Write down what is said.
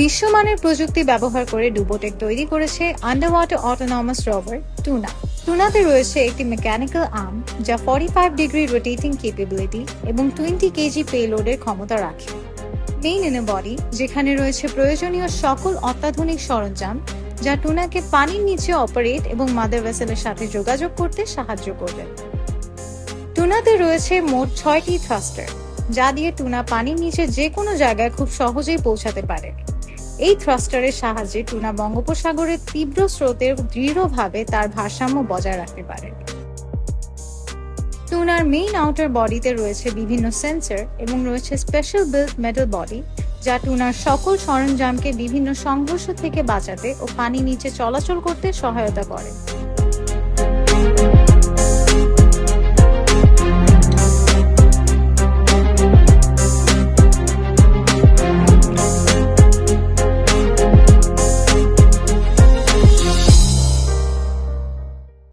বিশ্বমানের প্রযুক্তি ব্যবহার করে ডুবোটেক তৈরি করেছে under water autonomous rover Tuna টুনাতে রয়েছে একটি মেকানিক্যাল আর্ম যা forty five degree rotating capability এবং টোয়েন্টি কেজি পেলোডের ক্ষমতা রাখে। মেইন ইন বডি যেখানে রয়েছে প্রয়োজনীয় সকল অত্যাধুনিক সরঞ্জাম, যা টুনাকে পানির নিচে অপারেট এবং মাদার ভেসেলের সাথে যোগাযোগ করতে সাহায্য করবে। টুনাতে রয়েছে মোট ছয়টি থ্রাস্টার যা দিয়ে টুনা পানির নিচে যে কোনো জায়গায় খুব সহজেই পৌঁছাতে পারে। এই থ্রাস্টারের সাহায্যে টুনা বঙ্গোপসাগরের তীব্র স্রোতের দৃঢ়ভাবে তার ভারসাম্য বজায় রাখতে পারে। টুনার মেইন আউটার বডিতে রয়েছে বিভিন্ন সেন্সর এবং রয়েছে স্পেশাল বিল্ড মেটাল বডি যা টুনার সকল সরঞ্জামকে বিভিন্ন সংঘর্ষ থেকে বাঁচাতে ও পানি নিচে চলাচল করতে সহায়তা করে।